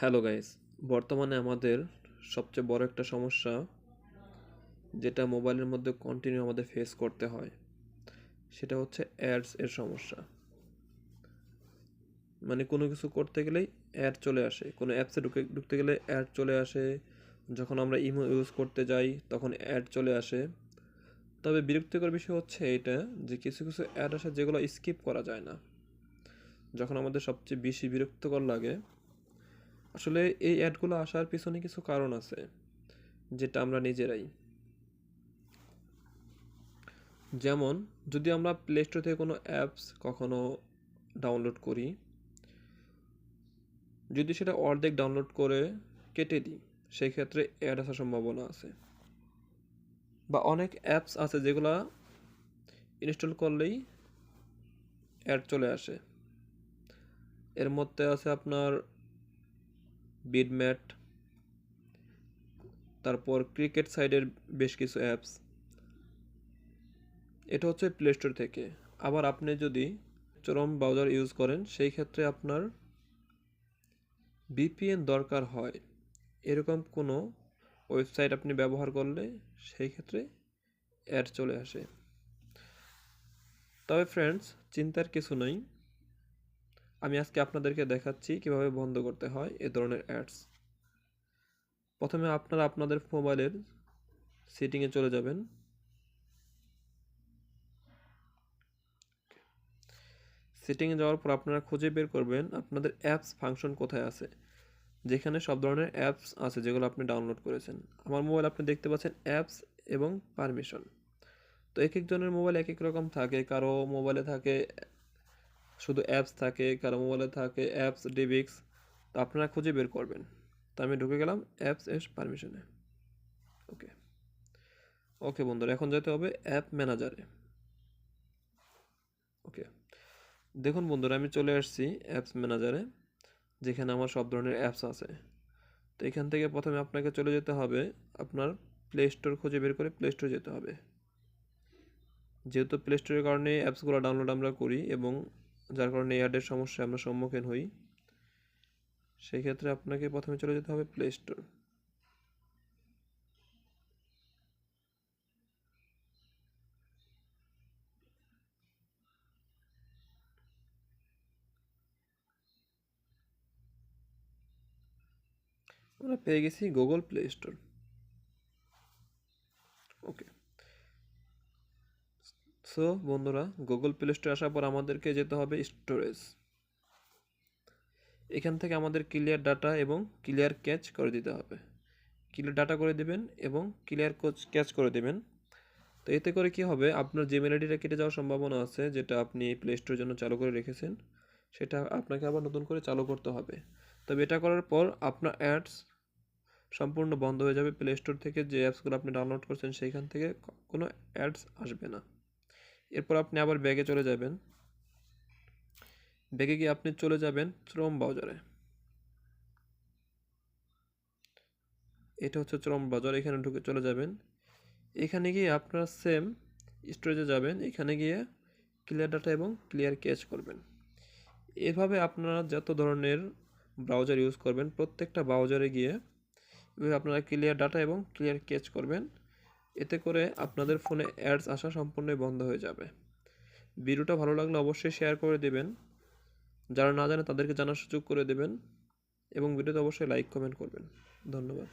Hello guys বর্তমানে আমাদের সবচেয়ে বড় একটা সমস্যা, যেটা মোবাইলের মধ্যে কন্টিনিউ আমাদের ফেস করতে হয়, সেটা হচ্ছে অ্যাডস এর সমস্যা। মানে কোনো কিছু করতে গেলেই অ্যাড চলে আসে। কোনো অ্যাপসে ঢুকে, ঢুকতে গেলে অ্যাড চলে আসে। যখন আমরা ইমো ইউজ করতে যাই, তখন অ্যাড চলে আসে। তবে বিরক্তিকর বিষয় হচ্ছে এটা যে কিছু কিছু অ্যাড আসে যেগুলো স্কিপ করা যায় না। যখন আমাদের সবচেয়ে বেশি বিরক্তকর লাগে আসলে এই অ্যাডগুলো আসার পিছনে কিছু কারণ আছে, যেটা আমরা নিজেরাই। যেমন, যদি আমরা প্লে স্টোর থেকে কোনো অ্যাপস কখনো ডাউনলোড করি, যদি সেটা অর্ধেক ডাউনলোড করে কেটে দিই সেই ক্ষেত্রে অ্যাড আসার সম্ভাবনা আছে। বা অনেক অ্যাপস আছে যেগুলা ইনস্টল করলেই অ্যাড চলে আসে। এর মধ্যে আছে আপনার বিডম্যাট। তারপর ক্রিকেট সাইডের বেশ কিছু অ্যাপস। এটা হচ্ছে প্লে স্টোর থেকে। আবার আপনি যদি চরম ব্রাউজার ইউজ করেন, সেই ক্ষেত্রে আপনার বিপিএন দরকার হয়। এরকম কোনো ওয়েবসাইট আপনি ব্যবহার করলে সেই ক্ষেত্রে অ্যাড চলে আসে। তবে ফ্রেন্ডস চিন্তার কিছু নেই। আমি আজকে আপনাদেরকে দেখাচ্ছি কীভাবে বন্ধ করতে হয় এ ধরনের অ্যাডস। প্রথমে আপনারা আপনাদের মোবাইলের সেটিংয়ে চলে যাবেন। সেটিংয়ে যাওয়ার পর আপনারা খুঁজে বের করবেন আপনাদের অ্যাপস ফাংশন কোথায় আছে। যেখানে সব ধরনের অ্যাপস আছে যেগুলো আপনি ডাউনলোড করেছেন। আমার মোবাইল আপনি দেখতে পাচ্ছেন অ্যাপস এবং পারমিশন। তো এক একজনের মোবাইল এক এক রকম থাকে, কারও মোবাইলে থাকে শুধু অ্যাপস থাকে, কারও মোবাইলে থাকে অ্যাপস ডিবিক্স তো আপনারা খুঁজে বের করবেন। তো আমি ঢুকে গেলাম অ্যাপস এস পারমিশনে ওকে ওকে বন্ধুরা, এখন যেতে হবে অ্যাপ ম্যানেজারে ওকে দেখুন বন্ধুরা, আমি চলে আসছি অ্যাপস ম্যানেজারে যেখানে আমার সব ধরনের অ্যাপস আছে। তো এখান থেকে প্রথমে আপনাকে চলে যেতে হবে, আপনার প্লে স্টোর খুঁজে বের করে প্লে স্টোর যেতে হবে। যেহেতু প্লে স্টোরের কারণে অ্যাপসগুলো ডাউনলোড আমরা করি এবং যার কারণে অ্যাডের সমস্যায় আমরা সম্মুখীন হই। সেই ক্ষেত্রে আপনাকে প্রথমে চলে যেতে হবে প্লে স্টোর আমরা পেয়ে গেছি Google Play store okay so বন্ধুরা গুগল প্লে স্টোরে আসার পর আমাদেরকে যেতে হবে স্টোরেজ এখান থেকে আমাদের ক্লিয়ার ডাটা এবং ক্লিয়ার ক্যাচ করে দিতে হবে। ক্লিয়ার ডাটা করে দেবেন এবং ক্লিয়ার ক্যাচ করে দেবেন। তো এতে করে কি হবে? আপনার জিমেল আইডিটা কেটে যাওয়ার সম্ভাবনা আছে, যেটা আপনি প্লে স্টোরের জন্য চালু করে রেখেছেন। সেটা আপনাকে আবার নতুন করে চালু করতে হবে। তবে এটা করার পর আপনার অ্যাডস সম্পূর্ণ বন্ধ হয়ে যাবে প্লে স্টোর থেকে। যে অ্যাপসগুলো আপনি ডাউনলোড করছেন, সেইখান থেকে কোনো অ্যাডস আসবে না। এরপর আপনি আবার ব্যাগে চলে যাবেন। ব্যাগে গিয়ে আপনি চলে যাবেন ক্রোম ব্রাউজারে এটা হচ্ছে ক্রোম ব্রাউজার এখানে ঢুকে চলে যাবেন। এখানে গিয়ে আপনারা সেম স্টোরেজে যাবেন। এখানে গিয়ে ক্লিয়ার ডাটা এবং ক্লিয়ার ক্যাচ করবেন। এভাবে আপনারা যত ধরনের ব্রাউজার ইউজ করবেন, প্রত্যেকটা ব্রাউজারে গিয়ে এভাবে আপনারা ক্লিয়ার ডাটা এবং ক্লিয়ার ক্যাচ করবেন। এতে করে আপনাদের ফোনে অ্যাডস আসা সম্পূর্ণই বন্ধ হয়ে যাবে। ভিডিওটা ভালো লাগলে অবশ্যই শেয়ার করে দেবেন। যারা না জানে তাদেরকে জানার সুযোগ করে দেবেন এবং ভিডিওতে অবশ্যই লাইক কমেন্ট করবেন। ধন্যবাদ।